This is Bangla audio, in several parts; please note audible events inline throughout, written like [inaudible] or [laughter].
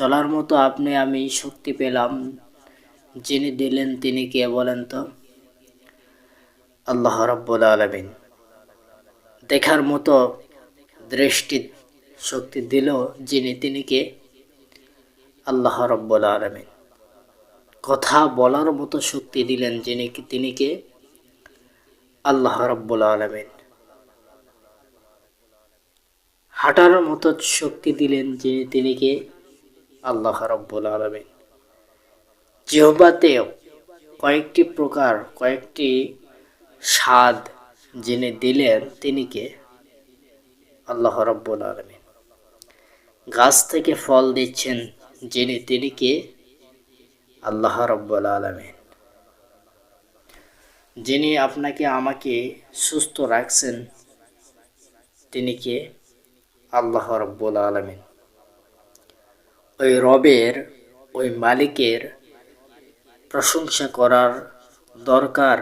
চলার মতো আপনি, আমি শক্তি পেলাম, যিনি দিলেন তিনি কে বলেন তো? আল্লাহ রব্বুল আলমিন। দেখার মতো দৃষ্টি, শক্তি দিল যিনি তিনি কে? আল্লাহ রব্বুল আলমিন। কথা বলার মতো শক্তি দিলেন যিনি তিনি কে? আল্লাহ রব্বুল আলমিন। হাঁটার মতো শক্তি দিলেন যিনি তিনি কে? আল্লাহ রব্বুল আলমিন। জিহবাতেও কয়েকটি প্রকার, কয়েকটি স্বাদ যিনি দিলেন, তিনি কে? আল্লাহ রব্বুল আলমিন। গাছ থেকে ফল দিচ্ছেন যিনি, তিনি কে? আল্লাহ রব্বুল আলমিন। যিনি আপনাকে, আমাকে সুস্থ রাখছেন, তিনি কে? আল্লাহ রব্বুল আলমিন। ওই রবের, ওই মালিকের প্রশংসা করার দরকার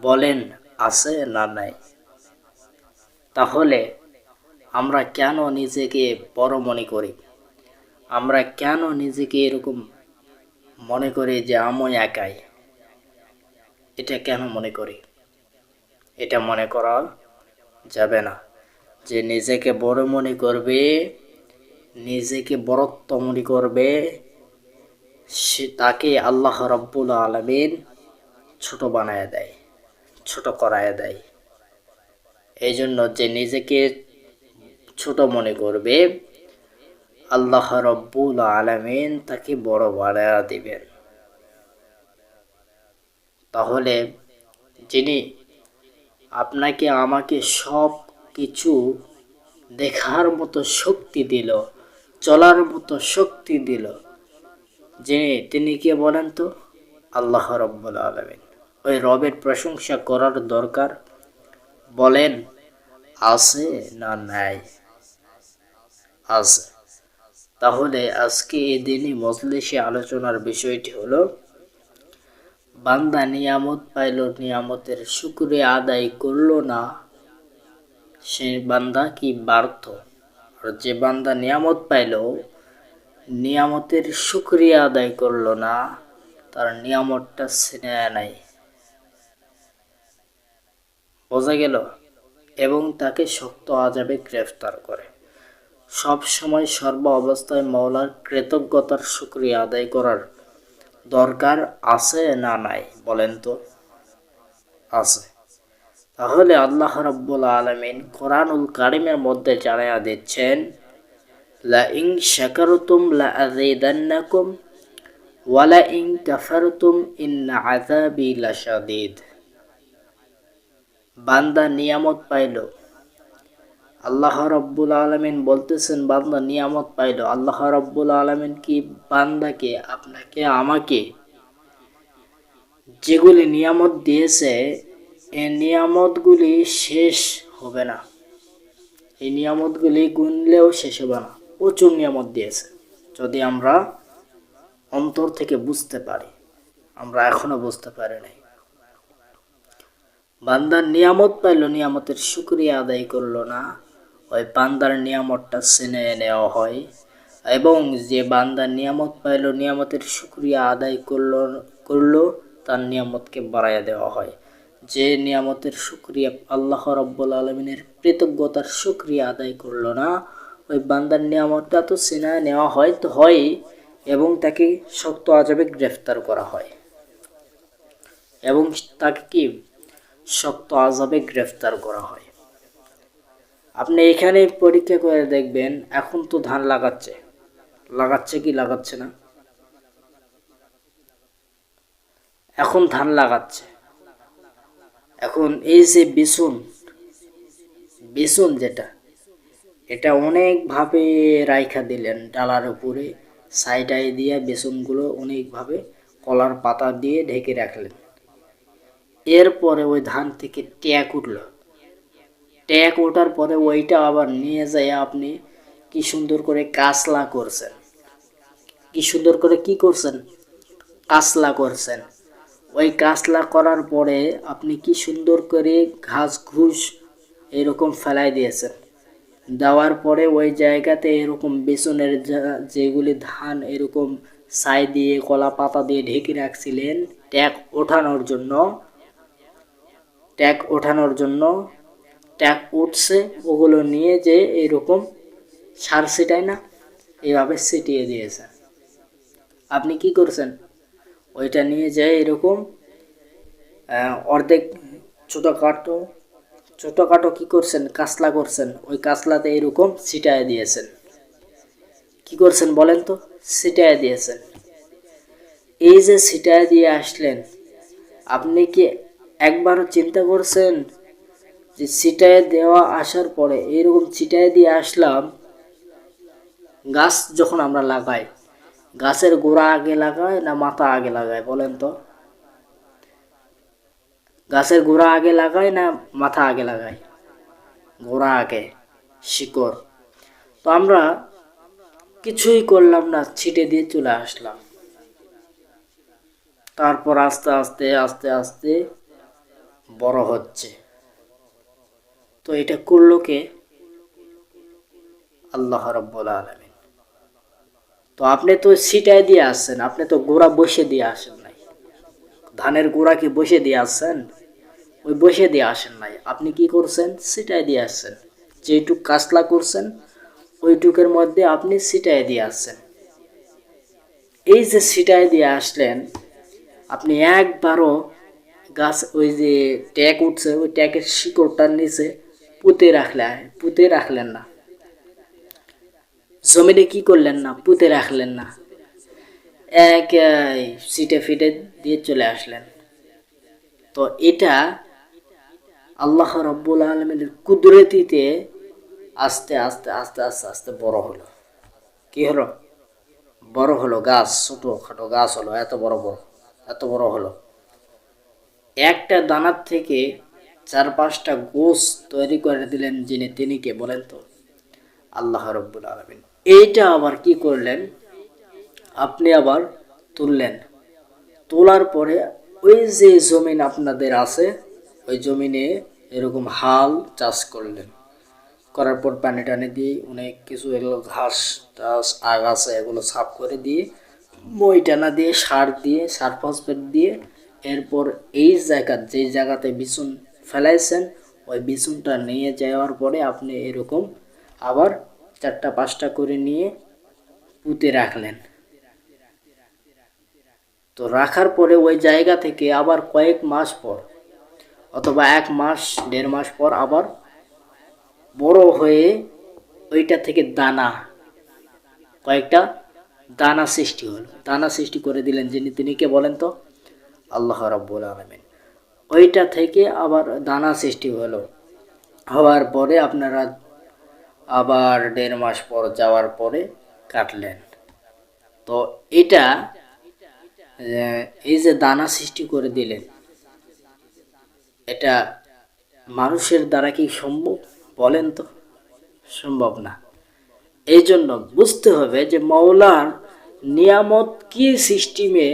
বলেন, আছে না নাই? তাহলে আমরা কেন নিজেকে বড় মনে করি? আমরা কেন নিজেকে এরকম মনে করি যে আমি একাই? এটা কেন মনে করি? এটা মনে করা যাবে না। যে নিজেকে বড় মনে করবে নিজেকে বরত্ব মনে করবে, সে তাকে আল্লাহ রব্বুল আলমিন ছোট বানায় দেয়, ছোট করায় দেয়। এই জন্য যে নিজেকে ছোট মনে করবে, আল্লাহ রব্বুল আলমিন তাকে বড় বাড়ায়া দিবেন। তাহলে যিনি আপনাকে আমাকে সব কিছু দেখার মতো শক্তি দিল চলার মতো শক্তি দিল। যিনি, তিনি কে বলেন তো? আল্লাহ রব্বুল আলমিন। ওই রবের প্রশংসা করার দরকার? বলেন, আছে না নাই? আছে তাহলে আজকে এই দিনই আলোচনার বিষয়টি হলো, বান্দা নিয়ামত পাইল, নিয়ামতের শুক্রে আদায় করল না, সে বান্দা কি ব্যর্থ? আর যে বান্দা নিয়ামত পাইল, নিয়ামতের শুক্রিয়া আদায় করল না, তার নিয়ামতটা সিনেয়া নাই। বোঝা গেল? এবং তাকে শক্ত আজাবে গ্রেফতার করে। সব সময় সর্ব অবস্থায় মৌলার কৃতজ্ঞতার শুক্রিয়া আদায় করার দরকার আছে না নাই, বলেন তো? আছে। তাহলে আল্লাহ রব্বুল আলমিন কোরআনুল কারিমের মধ্যে জানাইয়া দিচ্ছেন লা ইং শাকারতুম লা ওয়ালা ইং কাফারতুম ইন্না আযাবি লাশাদীদ। বান্দা নিয়ামত পাইল। আল্লাহ রব্বুল আলমিন বলতেছেন, বান্দা নিয়ামত পাইল। আল্লাহ রব্বুল আলমিন কি বান্দাকে, আপনাকে, আমাকে যেগুলি নিয়ামত দিয়েছে এই নিয়ামতগুলি শেষ হবে না। এই নিয়ামতগুলি গুনলেও শেষ হবে না। প্রচুর নিয়ামত দিয়েছে। যদি আমরা অন্তর থেকে বুঝতে পারি, আমরা এখনও বুঝতে পারি নাই। বান্দার নিয়ামত পাইল, নিয়ামতের শুক্রিয়া আদায় করল না। ওই বান্দার নিয়ামতটা চিনে নেওয়া হয় এবং যে বান্দার নিয়ামত পাইল, নিয়ামতের শুক্রিয়া আদায় করল করল, তার নিয়ামতকে বাড়াইয়া দেওয়া হয়। যে নিয়ামতের শুক্রিয়া আল্লাহ রব্বুল আলমিনের কৃতজ্ঞতার শুক্রিয়া আদায় করল না, ওই বান্দার নিয়ামতটা তো চিনা নেওয়া হয়, তো হয় এবং তাকে শক্ত আজাবে গ্রেফতার করা হয়। এবং তাকে কি? শক্ত আজাবে গ্রেফতার করা হয়। আপনি এখানে পরীক্ষা করে দেখবেন, এখন তো ধান লাগাচ্ছে। লাগাচ্ছে কি লাগাচ্ছে না? এখন ধান লাগাচ্ছে। এখন এই যে বেসন বেসন যেটা, এটা অনেকভাবে রাইখা দিলেন ডালার উপরে সাইডাই দিয়ে বেসনগুলো অনেকভাবে কলার পাতা দিয়ে ঢেকে রাখলেন। এরপরে ওই ধান থেকে ট্যাক উঠল। ট্যাক ওঠার পরে ওইটা আবার নিয়ে যায় আপনি কি সুন্দর করে কাসলা করছেন। কি সুন্দর করে কি করছেন? কাসলা করছেন। ওই কাসলা করার পরে আপনি কি সুন্দর করে ঘাস ঘুষ এরকম ফেলাই দিয়েছেন? দেওয়ার পরে ওই জায়গাতে এরকম বেসনের যেগুলি ধান এরকম ছাই দিয়ে, কলা পাতা দিয়ে ঢেকে রাখছিলেন, ট্যাগ ওঠানোর জন্য, ট্যাগ ওঠানোর জন্য, ট্যাগ উঠছে, ওগুলো নিয়ে যে এরকম সার ছিটায় না, এভাবে ছিটিয়ে দিয়েছেন। আপনি কি করছেন? ওইটা নিয়ে যায় এরকম। অর্ধেক ছোটোখাটো ছোটোখাটো কি করছেন? কাসলা করছেন। ওই কাসলাতে এরকম ছিটায় দিয়েছেন। কি করছেন বলেন তো? ছিটায় দিয়েছেন। এই যে ছিটায় দিয়ে আসলেন, আপনি কি একবারও চিন্তা করছেন যে ছিটায় দেওয়া আসার পরে এরকম ছিটায় দিয়ে আসলাম, গাছ যখন আমরা লাগাই গাছের গোড়া আগে লাগায় না মাথা আগে লাগায়, বলেন তো? গাছের গোড়া আগে লাগায় না মাথা আগে লাগায়? গোড়া আগে, শিকড়। তো আমরা কিছুই করলাম না, ছিটে দিয়ে চলে আসলাম। তারপর আস্তে আস্তে আস্তে আস্তে বড় হচ্ছে। তো এটা করল কে? আল্লাহ রব্বুল আলমিন। তো আপনি তো ছিটায় দিয়ে আসছেন, আপনি তো গোড়া বসে দিয়ে আসেন নাই। ধানের গোড়া কি বসে দিয়ে আসছেন? ওই বসে দিয়ে আসেন নাই। আপনি কি করছেন? ছিটায় দিয়ে আসছেন। যেটুক কাসলা করছেন, ওইটুকের মধ্যে আপনি ছিটায় দিয়ে আসছেন। এই যে ছিটায় দিয়ে আসলেন, আপনি একবারও গাছ ওই যে ট্যাগ উঠছে, ওই ট্যাগের শিকড়টার নিচে পুঁতে রাখলেন পুঁতে রাখলেন না। জমিনে কি করলেন না? পুঁতে রাখলেন না। এক সিটে ফিটে দিয়ে চলে আসলেন। তো এটা আল্লাহ রব্বুল আলমের কুদরতিতে আস্তে আস্তে আস্তে আস্তে আস্তে বড় হলো। কি হলো? বড় হলো গাছ ছোটো খাটো গাছ হলো, এত বড় বড়, এত বড় হলো। একটা দানার থেকে চার পাঁচটা গোস তৈরি করে দিলেন যিনি, তিনি কে বলেন তো? আল্লাহ রব্বুল আলমিন। এইটা আবার কি করলেন? আপনি আবার তুললেন। তোলার পরে ওই যে জমিন আপনাদের আছে, ওই জমিনে এরকম হাল চাষ করলেন। করার পর পানি টানি দিয়ে অনেক কিছু এগুলো ঘাস টাস, আগাছা এগুলো সাফ করে দিয়ে মই টানা দিয়ে, সার দিয়ে, সার ফসফেট দিয়ে এরপর এই জায়গা যেই জায়গাতে বিচুন ফেলাইছেন, ওই বিছুনটা নিয়ে যাওয়ার পরে আপনি এরকম আবার চারটা, পাঁচটা করে নিয়ে পুঁতে রাখলেন। তো রাখার পরে ওই জায়গা থেকে আবার কয়েক মাস পর অথবা এক মাস, দেড় মাস পর আবার বড় হয়ে ওইটা থেকে দানা, কয়েকটা দানা সৃষ্টি হলো। দানা সৃষ্টি করে দিলেন যিনি, তিনি কে বলেন তো? আল্লাহ রাব্বুল আলমিন। ওইটা থেকে আবার দানা সৃষ্টি হলো। হওয়ার পরে আপনারা আবার দেড় মাস পর যাওয়ার পরে কাটলেন। তো এটা এই যে দানা সৃষ্টি করে দিলেন, এটা মানুষের দ্বারা কি সম্ভব বলেন তো? সম্ভব না। এই জন্য বুঝতে হবে যে মৌলার নিয়ামত কি সিস্টেমে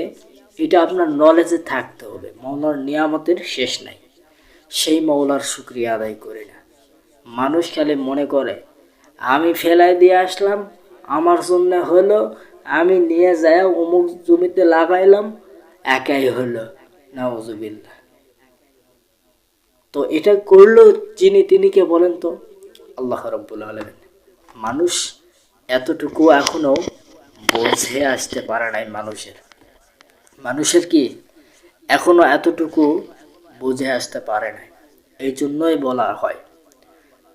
এটা আপনার নলেজে থাকতে হবে। মৌলার নিয়ামতের শেষ নাই। সেই মৌলার শুক্রিয়া আদায় করে না। মানুষ খালি মনে করে আমি ফেলাই দিয়ে আসলাম। আমার জন্য হলো, আমি নিয়ে যাই অমুক জমিতে লাগাইলাম, একাই হলো। নাউজুবিল্লাহ। তো এটা করল যিনি তিনি কে বলেন তো, আল্লাহ রব্বুল আলমিন। মানুষ এতটুকু এখনও বোঝে আসতে পারে নাই মানুষের। মানুষের কি এখনও এতটুকু বুঝে আসতে পারে নাই? এই জন্যই বলা হয়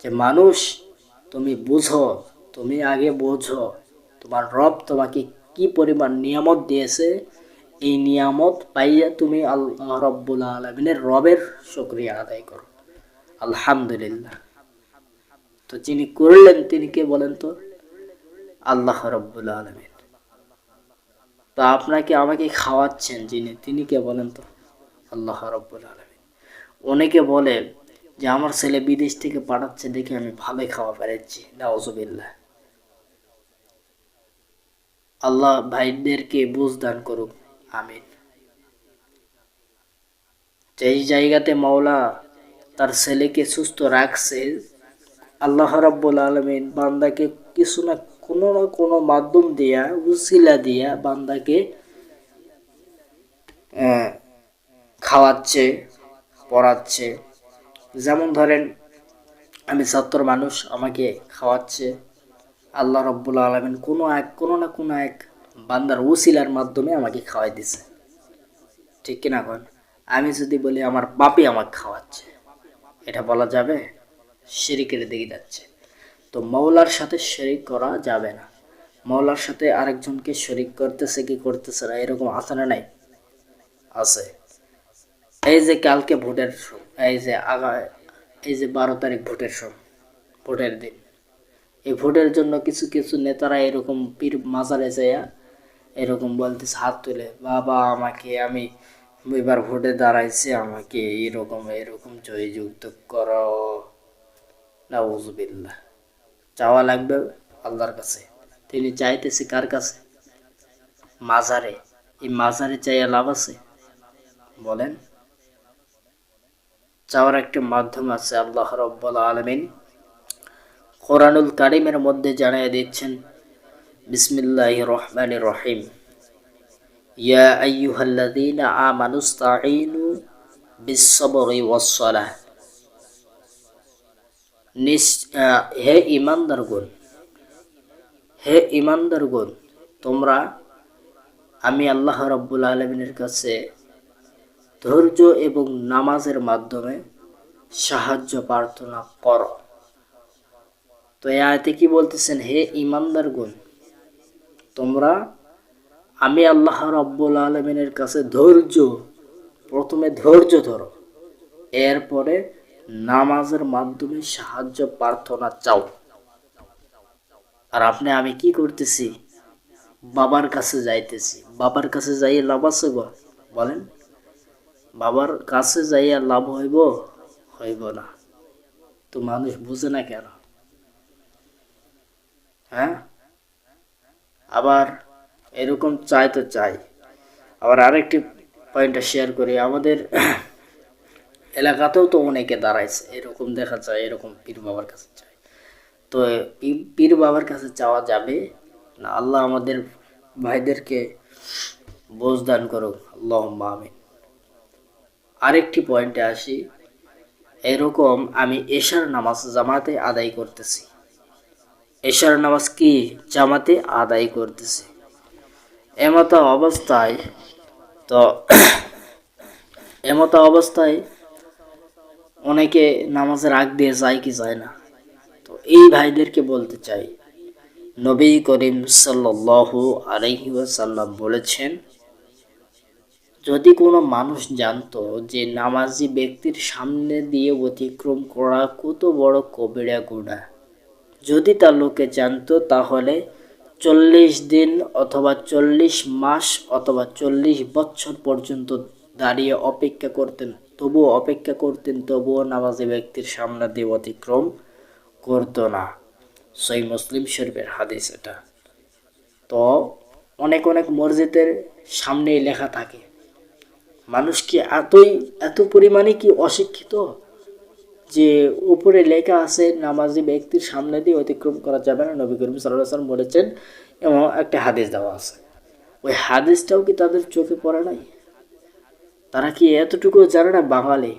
যে মানুষ তুমি বুঝো, তুমি আগে বোঝো, তোমার রব তোমাকে কি পরিমাণ নিয়ামত দিয়েছে? এই নিয়ামত পাইয়া তুমি আল্লাহ রব্বুল আলমিনের রবের শুক্রিয়া আদায় করো। আলহামদুলিল্লাহ। তো যিনি করলেন, তিনি কে বলেন তো? আল্লাহ রব্বুল আলমিন। তো আপনাকে আমাকে খাওয়াচ্ছেন যিনি, তিনি কে বলেন তো? আল্লাহ রব্বুল আলমিন। অনেকে বলে যে আমার ছেলে বিদেশ থেকে পাঠাচ্ছে দেখে আমি ভালোই খাওয়া পেরেছি নাউজুবিল্লাহ। আল্লাহ ভাইদেরকে বুঝ দান করুক, আমিন। যেই জায়গাতে মাওলা তার ছেলেকে সুস্থ রাখছে, আল্লাহ রাব্বুল আলমিন বান্দাকে কিছু না কোনো না কোনো মাধ্যম দিয়া, উসিলা দিয়া বান্দাকে খাওয়াচ্ছে, পড়াচ্ছে। যেমন ধরেন, আমি ছাত্র মানুষ আমাকে খাওয়াচ্ছে, আল্লাহ রব্বুল আলমিন কোনো এক, কোনো না কোনো এক বান্দার উসিলার মাধ্যমে আমাকে খাওয়াই দিছে। ঠিক কিনা কন? আমি যদি বলি, আমার বাপি আমাকে খাওয়াচ্ছে। এটা বলা যাবে, শিরিকের দিকে যাচ্ছে। তো মৌলার সাথে শরিক করা যাবে না। মৌলার সাথে আরেকজনকে শরিক করতেছে কি করতেছে না, এরকম আছে নাই, আছে। এই যে কালকে ভোটের এই যে আগা, এই যে বারো তারিখ ভোটের সময় ভোটের দিন। এই ভোটের জন্য কিছু কিছু নেতারা এরকম পীর মাজারে যাইয়া এরকম বলতেছে, হাত তুলে, বাবা আমাকে, আমি এবার ভোটে দাঁড়াইছি, আমাকে এরকম এরকম জয়যুক্ত করো। নাউজুবিল্লাহ। চাওয়া লাগবে আল্লাহর কাছে। তিনি চাইতেছে কার কাছে? মাজারে। এই মাজারে চাইয়া লাভ আছে? বলেন। চাওয়ার একটি মাধ্যম আছে আল্লাহ রব্বুল আলমিন। কোরআনুল কারিমের মধ্যে জানিয়ে দিচ্ছেন বিসমিল্লাহ রহমান রহিম। ইয়া আইয়ুহাল্লাযীনা আমানু ইসতাঈনু বিস-সাবরি ওয়াস-সালাহ। নিস- আহ, হে ইমানদারগণ হে ইমানদারগণ তোমরা আমি আল্লাহ রব্বুল আলমিনের কাছে ধৈর্য এবং নামাজের মাধ্যমে সাহায্য প্রার্থনা কর। তো এ আয়তে কি বলতেছেন, হে ইমানদার গুণ, তোমরা, আমি আল্লাহ রব্বুল আলমিনের কাছে ধৈর্য, প্রথমে ধৈর্য ধরো, এরপরে নামাজের মাধ্যমে সাহায্য প্রার্থনা চাও। আর আপনি, আমি কি করতেছি? বাবার কাছে যাইতেছি। বাবার কাছে যাইয়ে লাভ আছে বলেন। বাবার কাছে যাইয়া লাভ হইব হইব না। তো মানুষ বুঝে না কেন? হ্যাঁ? আবার এরকম চাই তো চাই আবার আরেকটি পয়েন্টটা শেয়ার করি, আমাদের [coughs] এলাকাতেও তো অনেকে দাঁড়াইছে, এরকম দেখা যায়, এরকম পীর বাবার কাছে চাই তো পীর বাবার কাছে চাওয়া যাবে না, আল্লাহ আমাদের ভাইদেরকে বোঝ দান করুক আল্লাহ আমিন। আরেকটি পয়েন্টে আসি। এরকম আমি এশার নামাজ জামাতে আদায় করতেছি। এশার নামাজ কি জামাতে আদায় করতেছি? এমতো অবস্থায় তো [coughs] এমতো অবস্থায় অনেকে নামাজের আগ দিয়ে যায় কি যায় না। তো এই ভাইদেরকে বলতে চাই, নবী করিম সাল্লাল্লাহু আলাইহি ওয়াসাল্লাম বলেছেন যদি কোনো মানুষ জানতো যে নামাজি ব্যক্তির সামনে দিয়ে অতিক্রম করা কত বড় কবিরা গুণা। যদি তা লোকে জানতো তাহলে চল্লিশ দিন অথবা চল্লিশ মাস অথবা চল্লিশ বছর পর্যন্ত দাঁড়িয়ে অপেক্ষা করতেন, তবুও অপেক্ষা করতেন, তবুও নামাজি ব্যক্তির সামনে দিয়ে অতিক্রম করতো না। সই মুসলিম শরীফের হাদিস এটা। তো অনেক অনেক মসজিদের সামনেই লেখা থাকে মানুষ কি এতই, এত পরিমাণে কি অশিক্ষিত যে উপরে লেখা আছে, নামাজি ব্যক্তির সামনে দিয়ে অতিক্রম করা যাবে না? নবী করিম সাল্লাহ সাল্লাম বলেছেন, এবং একটা হাদিস দেওয়া আছে। ওই হাদিসটাও কি তাদের চোখে পড়ে নাই? তারা কি এতটুকু জানে না? বাঙালি।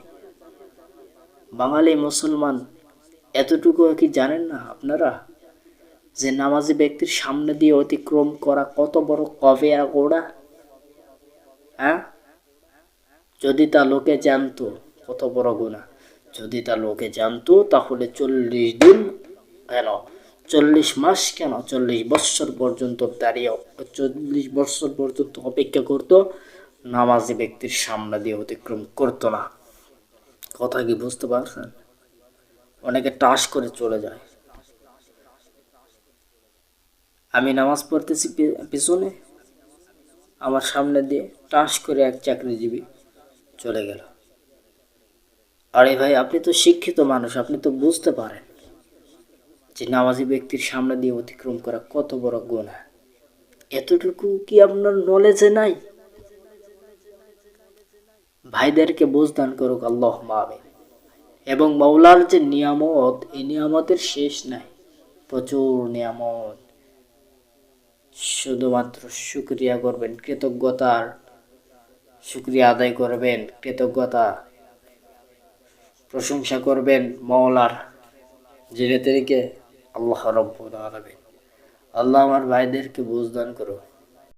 বাঙালি মুসলমান এতটুকু কি জানেন না আপনারা? যে নামাজি ব্যক্তির সামনে দিয়ে অতিক্রম করা কত বড় কবে আর গোড়া? হ্যাঁ? যদি তা লোকে জানতো, কত বড় গুণা যদি তা লোকে জানতো, তাহলে চল্লিশ দিন কেন? চল্লিশ মাস কেন? চল্লিশ বৎসর পর্যন্ত দাঁড়িয়ে চল্লিশ বৎসর পর্যন্ত অপেক্ষা করত, নামাজি ব্যক্তির সামনে দিয়ে অতিক্রম করতো না। কথা কি বুঝতে পারছেন? অনেকে টাস করে চলে যায়। আমি নামাজ পড়তেছি পিছনে, আমার সামনে দিয়ে টাস করে এক চাকরিজীবী চলে গেল। আরে ভাই, আপনি তো শিক্ষিত মানুষ, আপনি তো বুঝতে পারেন যে নামাজি ব্যক্তির সামনে দিয়ে অতিক্রম করা কত বড় গুণা এতটুকু কি আপনার নলেজে নাই? ভাইদেরকে বুঝদান করুক আল্লাহ আমিন। এবং মৌলার যে নিয়ামত, এই নিয়ামতের শেষ নাই। প্রচুর নিয়ামত। শুধুমাত্র শুক্রিয়া করবেন, কৃতজ্ঞতার শুক্রিয়া আদায় করবেন, কৃতজ্ঞতা প্রশংসা করবেন মওলার যিনি তিনিকে আল্লাহ রব্বুল আলমিন। আল্লাহ আমার ভাইদেরকে বুঝদান করো